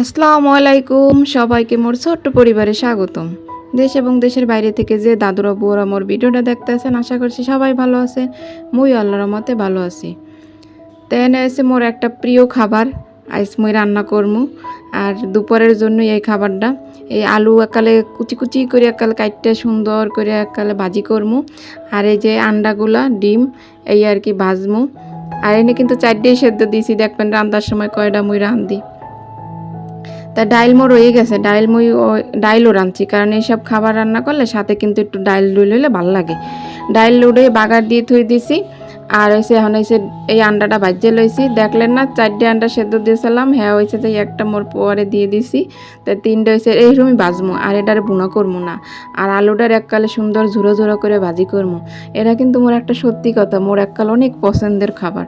আসসালামু আলাইকুম। সবাইকে মোর ছোট্ট পরিবারে স্বাগতম। দেশ এবং দেশের বাইরে থেকে যে দাদুরা বউরা মোর ভিডিওটা দেখতে আছেন, আশা করছি সবাই ভালো আছে মুই আল্লাহর মতে ভালো আছি। তো এনে আছে মোর একটা প্রিয় খাবার, আইস মুই রান্না করমু। আর দুপুরের জন্য এই খাবারটা। এই আলু একালে কুচি কুচি করে একালে কাটতে সুন্দর করে একালে ভাজি করমু। আর এই যে আন্ডাগুলা, ডিম, এই আর কি ভাজমু। আর এনে কিন্তু চারটেই সেদ্ধ দিয়েছি দেখবেন রান্নার সময় কয়টা মুই রান্ধি। তা ডাইল মোর রয়ে গেছে, ডাইল মই ও- ডাইলও রাঁধছি, কারণ এইসব খাবার রান্না করলে সাথে কিন্তু একটু ডাইল ডুইল হলে ভালো লাগে। ডাইল লুড়ে বাগার দিয়ে থুই দিছি। আর হয়েছে এখন হয়েছে এই আন্ডাটা ভাজিয়ে লইছি। দেখলেন না, চারটে আন্ডা সেদ্ধ দিয়েছিলাম হ্যাঁ হয়েছে যে একটা মোর পরে দিয়ে দিছি। তা তিনটে হয়েছে এইরকমই ভাজমু, আর এটারে বুনা করব না। আর আলুটার এককালে সুন্দর ঝুরো ঝুরো করে ভাজি করব এটা কিন্তু মোর একটা সত্যি কথা, মোর এককাল অনেক পছন্দের খাবার।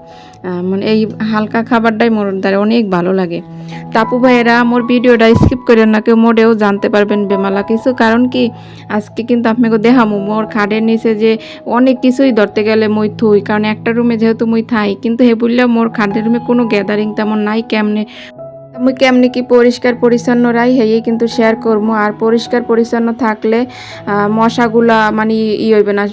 মানে এই হালকা খাবারটাই মোর দ্বারা অনেক ভালো লাগে। তাপু ভাইয়েরা, মোর ভিডিওটা স্কিপ করেন না, কেউ মোটেও জানতে পারবেন বেমালা। কিছু কারণ কি? আজকে কিন্তু আপনাকে দেখামু, মোর খাটের নিচে যে অনেক কিছুই ধরতে গেলে মই থুই, কারণ একটা রুমে যেহেতু মুই থাই, কিন্তু হে বললে মোর খাটের রুমে কোনো গ্যাদারিং তেমন নাই, কেমনে? আমি কেমনি কি পরিষ্কার পরিচ্ছন্ন রাই হেয়ে কিন্তু শেয়ার করব আর পরিষ্কার পরিচ্ছন্ন থাকলে মশাগুলা মানে ই হইবে না।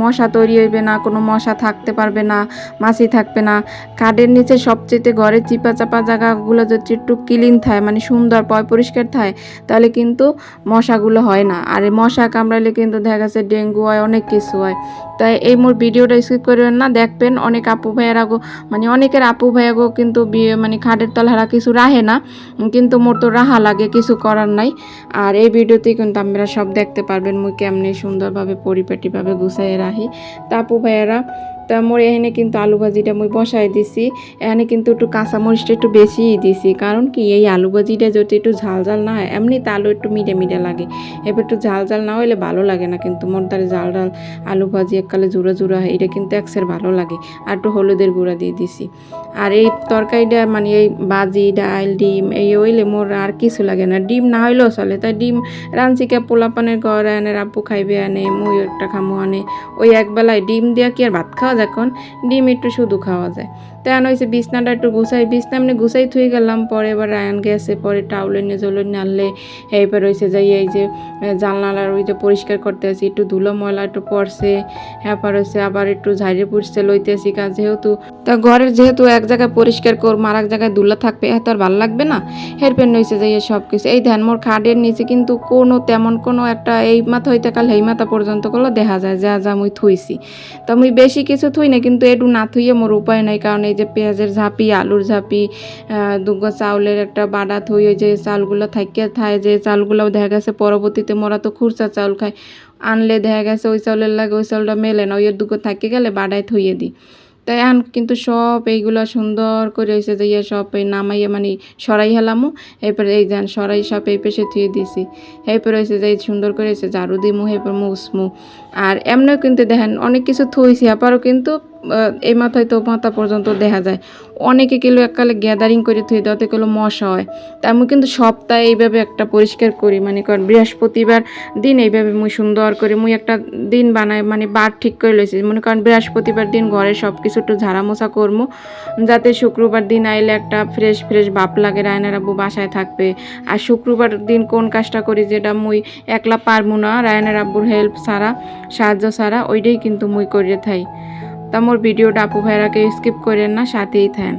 মশা তৈরি হইবে না, কোনো মশা থাকতে পারবে না, মাছি থাকবে না। কাঠের নিচে সবচেয়ে ঘরে চিপা চাপা জায়গাগুলো যদি একটু ক্লিন থাকে মানে সুন্দর পয় পরিষ্কার থাকে তাহলে কিন্তু মশাগুলো হয় না। আর মশা কামড়ালে কিন্তু দেখা গেছে ডেঙ্গু হয়, অনেক কিছু হয়। তাই এই মোর ভিডিওটা স্কিপ করবেন না, দেখবেন অনেক আপু ভাইয়েরা গো মানে অনেকের আপু ভাইয়া গো কিন্তু মানে খাটের তলারা কিছু রাহে না, কিন্তু মোর তো রাহা লাগে, কিছু করার নাই। আর এই ভিডিওতে কিন্তু আপনারা সব দেখতে পারবেন, মুই কেমনি সুন্দরভাবে, পরিপাটিভাবে গুছাই রাখি তা আপু ভাইয়েরা তা মোর এখানে কিন্তু আলু ভাজিটা মুই বসাই দিছি। এখানে কিন্তু একটু কাঁচামরিচটা একটু বেশিই দিছি। কারণ কি, এই আলু ভাজিটা যদি একটু ঝাল ঝাল না হয় এমনিতে আলু একটু মিডে মিডে লাগে। এবার একটু ঝাল ঝাল না হইলে ভালো লাগে না কিন্তু মোর দ্বারা ঝাল ঝাল আলু ভাজি এককালে জুড়া জুড়া হয়, এটা কিন্তু একসের ভালো লাগে। আর একটু হলুদের গুঁড়া দিয়ে দিছি। আর এই তরকারিটা মানে এই ভাজি ডাল, ডিম, এই হইলে মোর আর কিছু লাগে না। ডিম না হইলেও চলে। তাই ডিম রাঞ্চিকা পোলাপানের ঘর আনে, রাব্বু খাইবে আনে, মুই একটা খামো আনে। ওই একবেলায় ডিম দিয়া কি আর ভাত খাওয়া কোন ডিম একটু শুধু খাওয়া যায়। তেমন হয়েছে বিছনাটা একটু গুছাই, বিছনা এমনি গুছাই থুই গেলাম, পরে এবার রায়ন গেছে, পরে টাউলে নিয়ে জলে নিয়ে আনলে এইবার হয়েছে যাই, এই যে জানলার ওই যে পরিষ্কার করতে আছি, একটু ধুলো ময়লা একটু পড়ছে হ্যাপার হয়েছে আবার একটু ঝাড়ে পুড়ছে লইতে আসি কাজ যেহেতু, তা ঘরের যেহেতু এক জায়গায় পরিষ্কার কর আর এক জায়গায় ধুলা থাকবে, এত আর ভালো লাগবে না হেরপেন হয়েছে যে সব কিছু এই ধ্যান মোর খাটের নিচে কিন্তু কোনো তেমন কোনো একটা এই মাথা হইতে কাল এই মাথা পর্যন্ত করল দেখা যায়, যা যা মুই থুইছি, তা মুই বেশি কিছু থুই না কিন্তু একটু না থুইয়ে মোর উপায় নাই, কারণ এই যে পেঁয়াজের ঝাঁপি, আলুর ঝাঁপি দুগো চাউলের একটা বাড়া থুই, ওই যে চালগুলো থাকিয়ে থায়, যে চালগুলো দেখা গেছে পরবর্তীতে মোরা তো খুরসা চাউল খাই। আনলে দেখা গেছে ওই চাউলের লাগে ওই চাউলটা মেলে না, ওই দুগো থাকি গেলে বাড়ায় থইয়ে দিই। তাই এখন কিন্তু সব এইগুলো সুন্দর করে হয়েছে যে ইয়ে সব এই নামাইয়ে মানে সরাই হেলামু, এরপরে এই যান সরাই সব এই পেশে থুয়ে দিছি। এরপরে হয়েছে যে সুন্দর করে হয়েছে ঝাড়ু দিমু, এরপর মুসমু আর এমনিও কিন্তু দেখেন, অনেক কিছু থইছি, আবারও কিন্তু এই মাথায় তো মাথা পর্যন্ত দেখা যায়। অনেকে কিলো এককালে গ্যাদারিং করে থুই দেওয়াতে কিলো মশা হয়। তা আমি কিন্তু সপ্তাহে এইভাবে একটা পরিষ্কার করি মানে কারণ বৃহস্পতিবার দিন এইভাবে মুই সুন্দর করে, মুই একটা দিন বানাই মানে বার ঠিক করে লইছি। মনে করেন বৃহস্পতিবার দিন ঘরে সব কিছু একটু ঝাড়া মোছা করব যাতে শুক্রবার দিন আইলে একটা ফ্রেশ ফ্রেশ বাপ লাগে, রায়নার আব্বু বাসায় থাকবে। আর শুক্রবার দিন কোন কাজটা করি, যেটা মুই একলা পারব না, রায়নার আব্বুর হেল্প ছাড়া। সাহায্য ছাড়া ওইটাই কিন্তু মুই করে থাই। তা মোর ভিডিওটা আপু ভাইরাকে স্কিপ করেন না, সাথেই থাকেন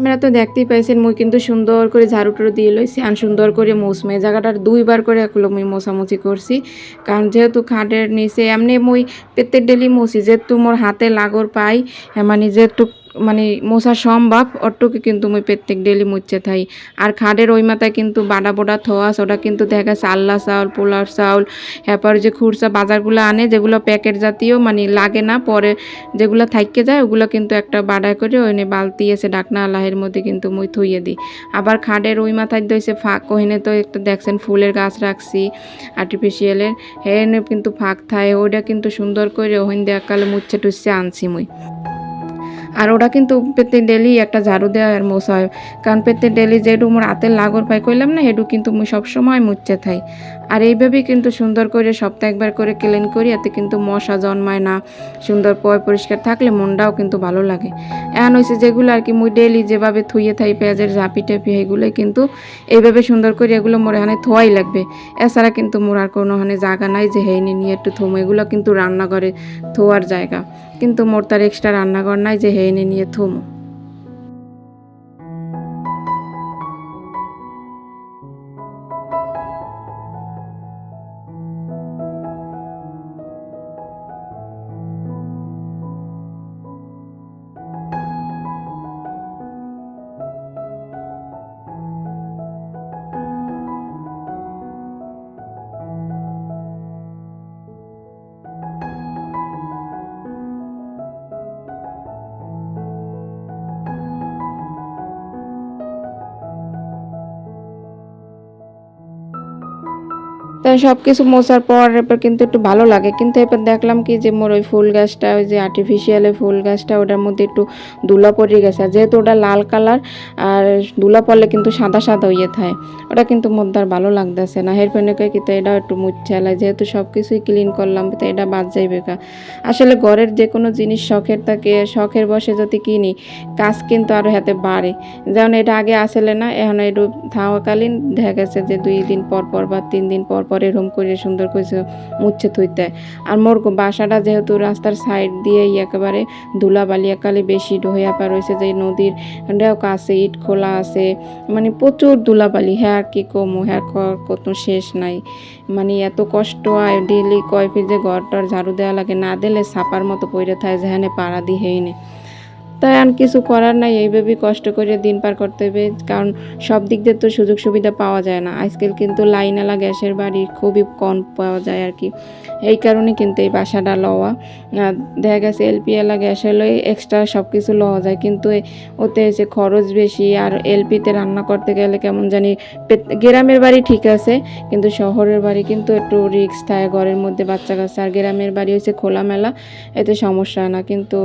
আপনারা তো দেখতেই পাইছেন, মুই কিন্তু সুন্দর করে ঝাড়ু টাড়ু দিয়ে লইছি আর সুন্দর করে মুসমে জায়গাটার দুইবার করে এগুলো মুই মোছামুছি করছি। কারণ যেহেতু খাটের নিচে, এমনি মুই পেতে ডেলি মুছি, যেহেতু মোর হাতে লাগর পাই হ্যাঁ মানে যেহেতু মানে মোছা সম্ভব, অটুকু কিন্তু মুই প্রত্যেক ডেলি মুচ্ছে থাই। আর খাটের ওই মাথায় কিন্তু বাডা বোডা থোয়াস, ওটা কিন্তু দেখা আল্লা চাউল, পোলার চাউল, এরপর যে খুরসা বাজারগুলো আনে, যেগুলো প্যাকেট জাতীয় মানে লাগে না, পরে যেগুলো থাইকে যায়, ওগুলো কিন্তু একটা বাডা করে ওই নিয়ে বালতি এসে ডাকনা আল্লাহের মধ্যে কিন্তু মুই থইয়ে দিই। আবার খাটের ওই মাথায় দইছে ফাঁক ওখানে তো একটা দেখছেন ফুলের গাছ রাখছি আর্টিফিশিয়ালের হেনে কিন্তু ফাঁক থায় ওইটা কিন্তু সুন্দর করে ওখান দিয়ে কালে মুচ্ছে টুচ্ছে আনছি মুই। আর ওরা কিন্তু পেতে ডেলি একটা ঝাড়ু দেওয়া আর মোছা হয় কারণ পেতে ডেলি যেটু মোর হাতের লাগর পাই, কইলাম না, হেডু কিন্তু মুই সবসময় মুচ্ছে থাই। আর এইভাবেই কিন্তু সুন্দর করে সপ্তাহে একবার করে ক্লিন করি, এতে কিন্তু মশা জন্মায় না। সুন্দর পয় পরিষ্কার থাকলে মনটাও কিন্তু ভালো লাগে। এমন হয়েছে যেগুলো আর কি মুই ডেলি যেভাবে থুইয়ে থাই পেঁয়াজের ঝাঁপি টাপি, এগুলোই কিন্তু এইভাবে সুন্দর করে এগুলো মোর এখানে থোয়াই লাগবে। এছাড়া কিন্তু মোর আর কোনো ওখানে জায়গা নাই যে হেইনি নিয়ে একটু থুম, এগুলো কিন্তু রান্নাঘরে থোয়ার জায়গা। কিন্তু মোর তার এক্সট্রা রান্নাঘর নাই যে হেইনি নিয়ে থুম। তাই সব কিছু মোছার পর এরপর কিন্তু একটু ভালো লাগে। কিন্তু এরপর দেখলাম কি যে মোর ওই ফুল গাছটা, ওই যে আর্টিফিশিয়ালের ফুল গাছটা, ওটার মধ্যে একটু ধুলা পড়ে গেছে। আর যেহেতু ওটা লাল কালার আর দুলা পড়লে কিন্তু সাদা সাদা হয়ে থাকে। ওটা কিন্তু মধ্যে আর ভালো লাগতেছে না। হের ফেনে কই কিন্তু এটাও একটু মুচ্ছালাই যেহেতু সব কিছুই ক্লিন করলাম, তো এটা বাদ যাইবে কা? আসলে ঘরের যে কোনো জিনিস শখের থাকে, শখের বসে যদি কিনি, কাজ কিন্তু আরও হাতে বাড়ে। যেমন এটা আগে আসলে না, এখন একটু থাকাকালীন দেখা গেছে যে দুই দিন পর পর বা তিন দিন পর পর এরকম করে সুন্দর করে মুচ্ছে থইতে। হয়। আর মোর বাসাটা যেহেতু রাস্তার সাইড দিয়ে একেবারে ধুলাবালি একালে বেশি হইয়া পা রয়েছে যে নদীর কাছে ইট খোলা আছে মানে প্রচুর ধুলাবালি। হ্যাঁ কি কমু হ্যাঁ কত শেষ নাই। মানে এত কষ্ট হয় ডেলি কয় ফির যে ঘরটার ঝাড়ু দেওয়া লাগে, না দিলে সাপার মতো পড়ে থাকে যেখানে পাড়া দিয়ে হেইনে তাই আর কিছু করার নাই, এইভাবেই কষ্ট করে দিন পার করতে হবে। কারণ সব দিক দিয়ে তো সুযোগ সুবিধা পাওয়া যায় না। আজকাল কিন্তু লাইনালা গ্যাসের বাড়ি খুবই কম পাওয়া যায় আর কি। এই কারণে কিন্তু এই বাসাটা লওয়া। দেখা গেছে এলপি এলা গ্যাস হলে এক্সট্রা সব কিছু লওয়া যায়। কিন্তু ওতে এসে খরচ বেশি আর এলপিতে রান্না করতে গেলে কেমন জানি গ্রামের বাড়ি ঠিক আছে, কিন্তু শহরের বাড়ি কিন্তু একটু রিক্স থাকে ঘরের মধ্যে বাচ্চা কাচ্চা। আর গ্রামের বাড়ি হচ্ছে খোলামেলা, এতে সমস্যা না। কিন্তু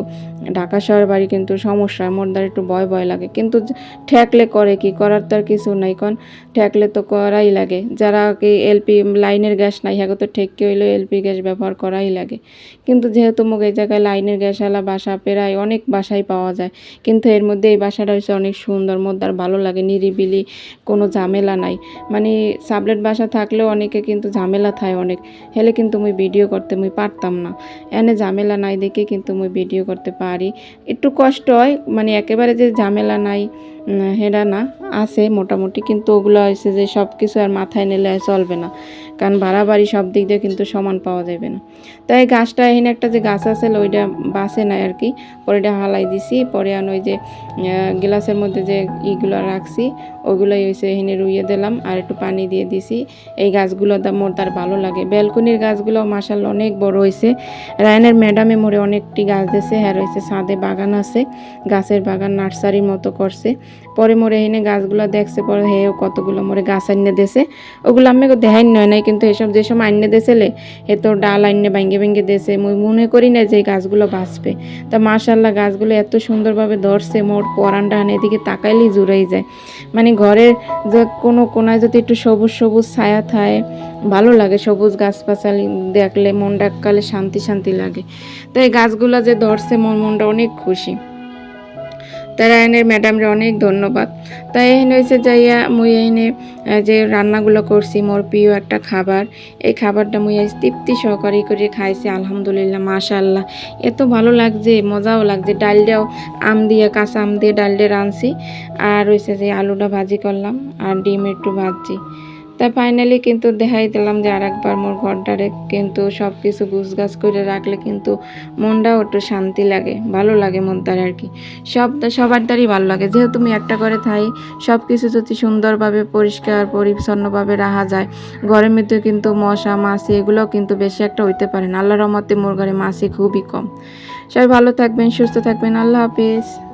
ঢাকা শহরের বাড়ি কিন্তু সমস্যা মোর দ্বারা একটু ভয় ভয় লাগে। কিন্তু ঠেকলে করে কি? করার তো আর কিছু নাই, কারণ ঠেকলে তো করাই লাগে। যারা কি এলপি লাইনের গ্যাস নাই হ্যাঁ তো ঠেককে হইলেও এলপি গ্যাস ব্যবহার করাই লাগে। কিন্তু যেহেতু মোক এই জায়গায় লাইনের গ্যাসওয়ালা বাসা প্রায় অনেক বাসাই পাওয়া যায়, কিন্তু এর মধ্যে এই বাসাটা হচ্ছে অনেক সুন্দর আর ভালো লাগে, নিরিবিলি, কোনো ঝামেলা নাই। মানে সাবলেট বাসা থাকলেও অনেকে কিন্তু ঝামেলা থাকে অনেক। হেলে কিন্তু মুই ভিডিও করতে মুই পারতাম না। এনে ঝামেলা নাই দেখে কিন্তু মুই ভিডিও করতে পারি। একটু কষ্ট হয় মানে একেবারে যে ঝামেলা নাই হেরা না, আছে মোটামুটি, কিন্তু ওগুলো হয়েছে যে সব কিছু আর মাথায় নিলে চলবে না। কারণ বাড়াবাড়ি সব দিক দিয়ে কিন্তু সমান পাওয়া যাবে না। তাই গাছটা এখানে একটা যে গাছ আছে, ওইটা বাসে নাই আর কি। পরে এটা হালাই দিছি, পরে আন ওই যে গ্লাসের মধ্যে যে ইগুলো রাখছি, ওগুলোই হয়েছে এখানে রুইয়ে দিলাম আর একটু পানি দিয়ে দিছি। এই গাছগুলো মোর তার ভালো লাগে। ব্যালকনির গাছগুলো মাসাল অনেক বড় হয়েছে রায়নের ম্যাডামে মোরে অনেকটি গাছ দিয়েছে হ্যাঁ রয়েছে ছাদে বাগান আছে, গাছের বাগান নার্সারির মতো করছে। পরে মোরে এনে গাছগুলো দেখছে, পরে হেও কতগুলো মোরে গাছ আনিয়ে দেছে। ওগুলো আমি দেখাই নয় নাই কিন্তু এসব যে সময় আনিয়ে দেছিলে হে তো ডাল আইনে ভাঙ্গে ভেঙে দেছে মুই মনে করি না যে গাছগুলো বাঁচবে। তা মাশাল্লাহ গাছগুলো এত সুন্দরভাবে ধরছে মোর পরানটা আনে এদিকে তাকাইলেই জুড়াই যায়। মানে ঘরের যে কোনো কোনায় যদি একটু সবুজ সবুজ ছায়া থায় ভালো লাগে সবুজ গাছপাছালি দেখলে, মনটা কালে শান্তি শান্তি লাগে। তো এই গাছগুলো যে ধরছে মন মনটা অনেক খুশি। তারা এনে ম্যাডামরে অনেক ধন্যবাদ। তাই এখানে হয়েছে যাইয়া মুই আহ, যে রান্নাগুলো করছি মোর প্রিয় একটা খাবার এই খাবারটা মুই আজ তৃপ্তি সহকারে করে খাইছি আলহামদুলিল্লাহ মাশাল্লাহ এত ভালো লাগছে মজাও লাগছে। ডালটাও আম দিয়ে কাঁচা আম দিয়ে ডালটা রাঁধছি আর হয়েছে যে আলুটা ভাজি করলাম আর ডিম একটু ভাজছি। তা ফাইনালি কিন্তু দেখাই দিলাম যে আরেকবার মোর ঘরটারে কিন্তু সব কিছু গুছগাছ করে রাখলে কিন্তু মনটাও একটু শান্তি লাগে, ভালো লাগে মন মনটার আর কি। সব, সবার দ্বারই ভালো লাগে। যেহেতু আমি একটা করে থাই সব কিছু যদি সুন্দরভাবে, পরিষ্কার, পরিচ্ছন্নভাবে রাখা যায়, ঘরের মধ্যে কিন্তু মশা, মাছি এগুলোও কিন্তু বেশি একটা হইতে পারে না। আল্লাহর রহমতে মোর ঘরে মাছি খুবই কম। সবাই ভালো থাকবেন, সুস্থ থাকবেন। আল্লাহ হাফিজ।